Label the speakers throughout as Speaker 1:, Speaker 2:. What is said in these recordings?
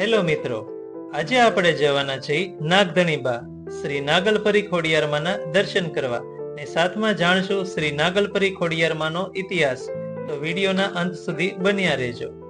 Speaker 1: Hello મિત્રો, આજે આપણે જવાના છીએ નાગધણીબા. શ્રી નાગલપરી ખોડિયારમાંના દર્શન કરવા. ને સાથમાં જાણશું શ્રી નાગલપરી ખોડિયારમાંનો ઇતિહાસ. તો વિડીયોના અંત સુધી બન્યા રહેજો.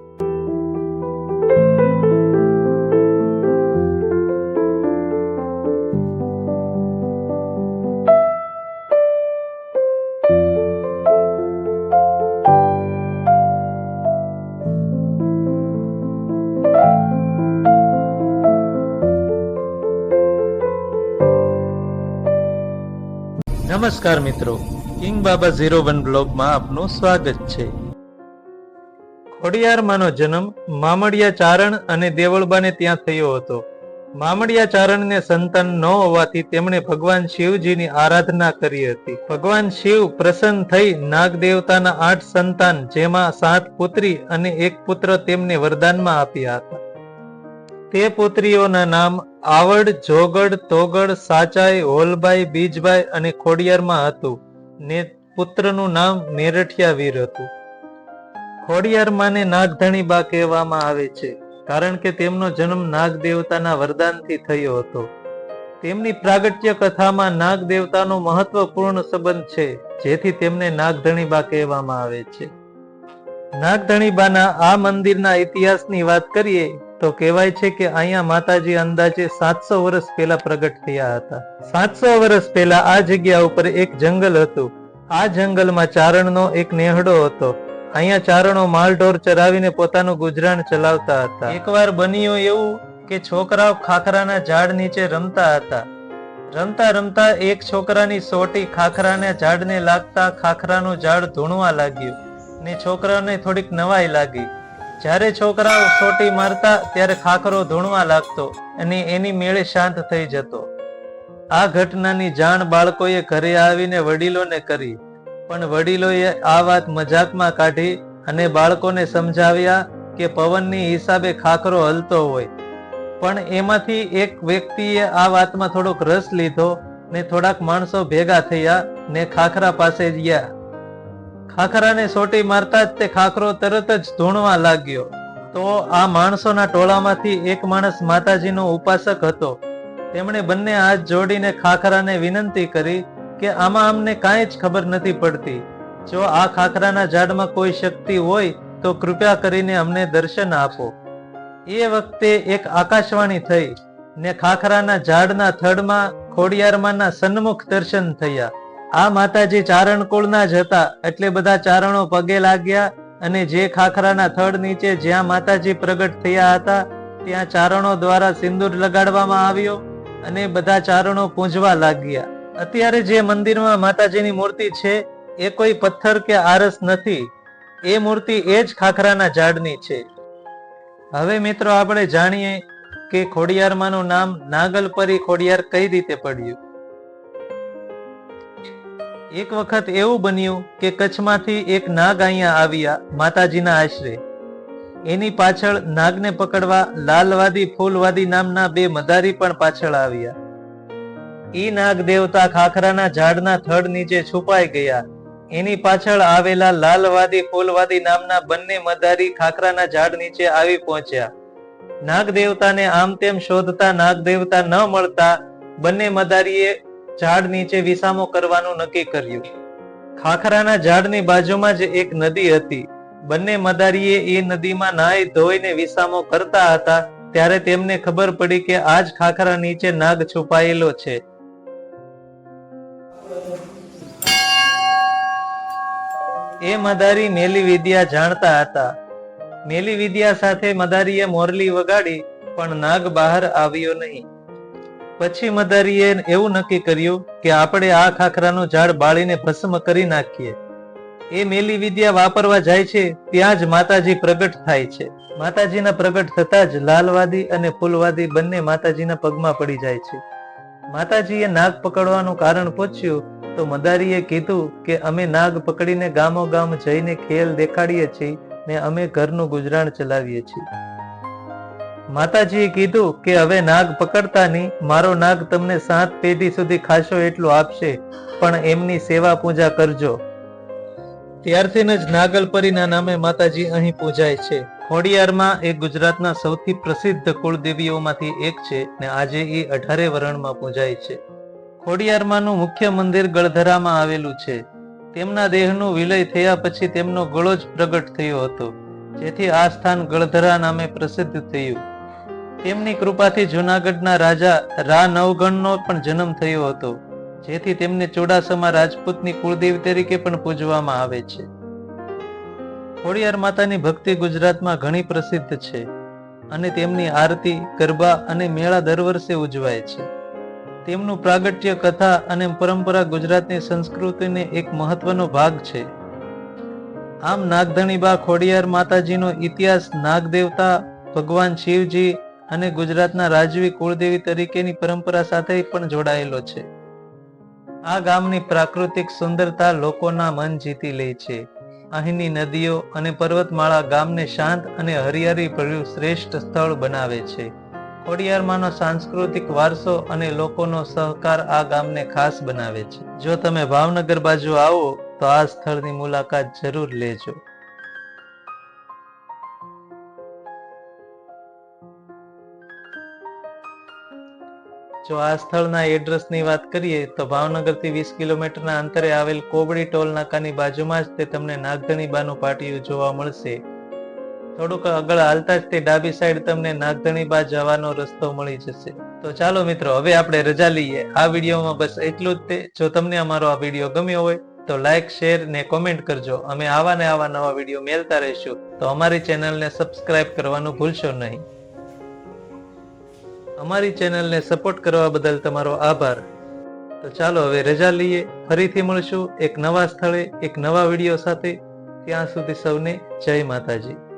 Speaker 1: નમસ્કાર મિત્રો. કિંગ બાબા ઝીરો વન બ્લોગમાં આપનું સ્વાગત છે. ખોડિયારમાંનો જન્મ મામડિયા ચારણ અને દેવળબાને ત્યાં થયો હતો. મામડિયા ચારણને સંતાન ન હોવાથી તેમણે ભગવાન શિવજીની આરાધના કરી હતી. ભગવાન શિવ પ્રસન્ન થઈ નાગ દેવતાના આઠ સંતાન, જેમાં સાત પુત્રી અને એક પુત્ર તેમને વરદાનમાં આપ્યા હતા. તે પુત્રીઓના નામ આવડ, જોગડ, તોગડ, સાચાઈ, હોલબાઈ, બીજબાઈ અને ખોડિયારમાં હતું. ને પુત્રનું નામ મેરઠિયા વીર હતું. ખોડિયારમાંને નાગધણી બા કહેવામાં આવે છે, કારણ કે તેમનો જન્મ નાગ દેવતાના વરદાનથી થયો હતો. તેમની પ્રાગટ્ય કથામાં નાગ દેવતાનો મહત્વપૂર્ણ સંબંધ છે, જેથી તેમને નાગધણી બા કહેવામાં આવે છે. નાગધણી બાના આ મંદિરના ઇતિહાસની વાત કરીએ તો કહેવાય છે કે અહીંયા માતાજી અંદાજે સાતસો વર્ષ પહેલા પ્રગટ થયા હતા. સાતસો વર્ષ પહેલા આ જગ્યા ઉપર એક જંગલ હતું. આ જંગલમાં ચારણનો એક નેહડો હતો. અહીંયા ચારણો માલઢોર ચરાવીને પોતાનું ગુજરાન ચલાવતા હતા. એકવાર બન્યું એવું કે છોકરાઓ ખાખરાના ઝાડ નીચે રમતા હતા. રમતા રમતા એક છોકરાની સોટી ખાખરાના ઝાડને લાગતા ખાખરાનું ઝાડ ધૂણવા લાગ્યું ને છોકરાને થોડીક નવાઈ લાગી. જ્યારે છોકરાઓ સોટી મારતા ત્યારે ખાખરો ધૂણવા લાગતો અને એની મેળે શાંત થઈ જતો. આ ઘટનાની જાણ બાળકોએ ઘરે આવીને વડીલોને કરી, પણ વડીલોએ આ વાત મજાકમાં કાઢી અને બાળકોને સમજાવ્યા કે પવનની હિસાબે ખાખરો હલતો હોય. પણ એમાંથી એક વ્યક્તિએ આ વાતમાં થોડોક રસ લીધો ને થોડાક માણસો ભેગા થયા ને ખાખરા પાસે ગયા. ખાખરાને સોટી મારતા જ તે ખાખરો તરત જ ધૂણવા લાગ્યો. તો આ માણસોના ટોળામાંથી એક માણસ માતાજીનો ઉપાસક હતો. તેમણે બંને હાથ જોડીને ખાખરાને વિનંતી કરી કે આમાં અમને કાંઈ જ ખબર નથી પડતી. જો આ ખાખરાના ઝાડમાં કોઈ શક્તિ હોય, તો કૃપા કરીને અમને દર્શન આપો. એ વખતે એક આકાશવાણી થઈ ને ખાખરાના ઝાડના થડમાં ખોડિયારમાંના સન્મુખ દર્શન થયા. આ માતાજી ચારણ કુળના જ હતા, એટલે બધા ચારણો પગે લાગ્યા અને જે ખાખરાના થડ નીચે જ્યાં માતાજી પ્રગટ થયા હતા, ત્યાં ચારણો દ્વારા સિંદૂર લગાડવામાં આવ્યો અને બધા ચારણો પૂંજવા લાગ્યા. અત્યારે જે મંદિરમાં માતાજીની મૂર્તિ છે, એ કોઈ પથ્થર કે આરસ નથી. એ મૂર્તિ એ જ ખાખરાના ઝાડની છે. હવે મિત્રો આપણે જાણીએ કે ખોડિયારમાંનું નામ નાગલપરી ખોડિયાર કઈ રીતે પડ્યું? એક વખત એવું બન્યું કે કચ્છમાંથી એક નાગ અહીંયા આવ્યા માતાજીના આશરે. એની પાછળ નાગને પકડવા લાલવાદી ફૂલવાદી નામના બે મદારી પણ પાછળ આવ્યા. ઈ નાગ દેવતા ખાખરાના ઝાડના થડ નીચે છુપાઈ ગયા. એની પાછળ આવેલા લાલવાદી ફૂલવાદી નામના બંને મદારી ખાખરાના ઝાડ નીચે આવી પહોંચ્યા. નાગ દેવતાને આમ તેમ શોધતા નાગ દેવતા ન મળતા બંને મદારીએ ઝાડ નીચે વિસામો કરવાનું નક્કી કર્યું. ખાખરાના ઝાડની બાજુમાં જ એક નદી હતી. બંને મદારીએ એ નદીમાં નાય ધોઈને વિસામો કરતા હતા, ત્યારે તેમને ખબર પડી કે આજ ખાખરા નીચે નાગ છુપાયેલો છે. એ મદારી મેલી વિદ્યા જાણતા હતા. મેલી વિદ્યા સાથે મદારીએ મોરલી વગાડી, પણ નાગ બહાર આવ્યો નહીં. પછી મદારીએ એવું નક્કી કર્યું કે આપણે આ ખાખરાનું ઝાડ બાળીને ભસ્મ કરી નાખીએ. એ મેલી વિદ્યા વાપરવા જાય છે, ત્યાં જ માતાજી પ્રગટ થાય છે. માતાજીના પ્રગટ થતા જ લાલવાદી અને ફૂલવાદી બંને માતાજીના પગમાં પડી જાય છે. માતાજીએ નાગ પકડવાનું કારણ પૂછ્યું, તો મદારીએ કીધું કે અમે નાગ પકડીને ગામો ગામ જઈને ખેલ દેખાડીએ છીએ ને અમે ઘરનું ગુજરાન ચલાવીએ છીએ. માતાજીએ કીધું કે હવે નાગ પકડતા નહીં, મારો નાગ તમને સાત પેઢી સુધી ખાશો એટલું આપશે, પણ એમની સેવા પૂજા કરજો. ત્યારથી જ નાગલપરીના નામે માતાજી અહીં પૂજાય છે. ખોડિયારમાં એ ગુજરાતના સૌથી પ્રસિદ્ધ કુળદેવીઓમાંથી એક છે ને આજે એ અઢારે વરણમાં પૂજાય છે. ખોડિયારમાંનું મુખ્ય મંદિર ગળધરામાં આવેલું છે. તેમના દેહનું વિલય થયા પછી તેમનો ગળો જ પ્રગટ થયો હતો. જેથી આ સ્થાન ગળધરા નામે પ્રસિદ્ધ થયું. તેમની કૃપાથી જૂનાગઢના રાજા રા નવગણનો પણ જન્મ થયો હતો, જેથી તેમને ચોડાસામાં રાજપૂતની કુળદેવી તરીકે પણ પૂજવામાં આવે છે. ખોડિયાર માતાની ભક્તિ ગુજરાતમાં ઘણી પ્રસિદ્ધ છે અને તેમની આરતી, ગરબા અને મેળા દર વર્ષે ઉજવાય છે. તેમનું પ્રાગટ્ય કથા અને પરંપરા ગુજરાતની સંસ્કૃતિને એક મહત્વનો ભાગ છે. આમ નાગધણીબા ખોડિયાર માતાજીનો ઇતિહાસ નાગદેવતા ભગવાન શિવજી અને ગુજરાતના રાજવી કુળદેવી તરીકેની પરંપરા સાથે પણ જોડાયેલો છે. આ ગામની પ્રાકૃતિક સુંદરતા લોકોના મન જીતી લે છે. અહીંની નદીઓ અને પર્વતમાળા ગામને શાંત અને હરિયાળી ભર્યું શ્રેષ્ઠ સ્થળ બનાવે છે. ખોડિયારમાંનો સાંસ્કૃતિક વારસો અને લોકોનો સહકાર આ ગામને ખાસ બનાવે છે. જો તમે ભાવનગર બાજુ આવો તો આ સ્થળની મુલાકાત જરૂર લેજો. જો આ સ્થળના એડ્રેસની વાત કરીએ, તો ભાવનગરથી વીસ કિલોમીટરના અંતરે આવેલ કોબડી ટોલ નાકાની બાજુમાં જ તે તમને નાગધણી બાનું પાટિયું જોવા મળશે. થોડુંક આગળ હાલતા જ તે ડાબી સાઈડ તમને નાગધણી બા જવાનો રસ્તો મળી જશે. તો ચાલો મિત્રો, હવે આપણે રજા લઈએ. આ વિડીયોમાં બસ એટલું જ તે. જો તમને અમારો આ વીડિયો ગમ્યો હોય, તો લાઇક શેર ને કોમેન્ટ કરજો. અમે આવા ને આવા નવા વીડિયો મેળતા રહીશું. તો અમારી ચેનલને સબસ્ક્રાઇબ કરવાનું ભૂલશો નહીં. અમારી ચેનલને સપોર્ટ કરવા બદલ તમારો આભાર. તો ચાલો હવે રજા લઈએ. ફરીથી મળશું એક નવા સ્થળે, એક નવા વીડિયો સાથે. ત્યાં સુધી સૌને જય માતાજી.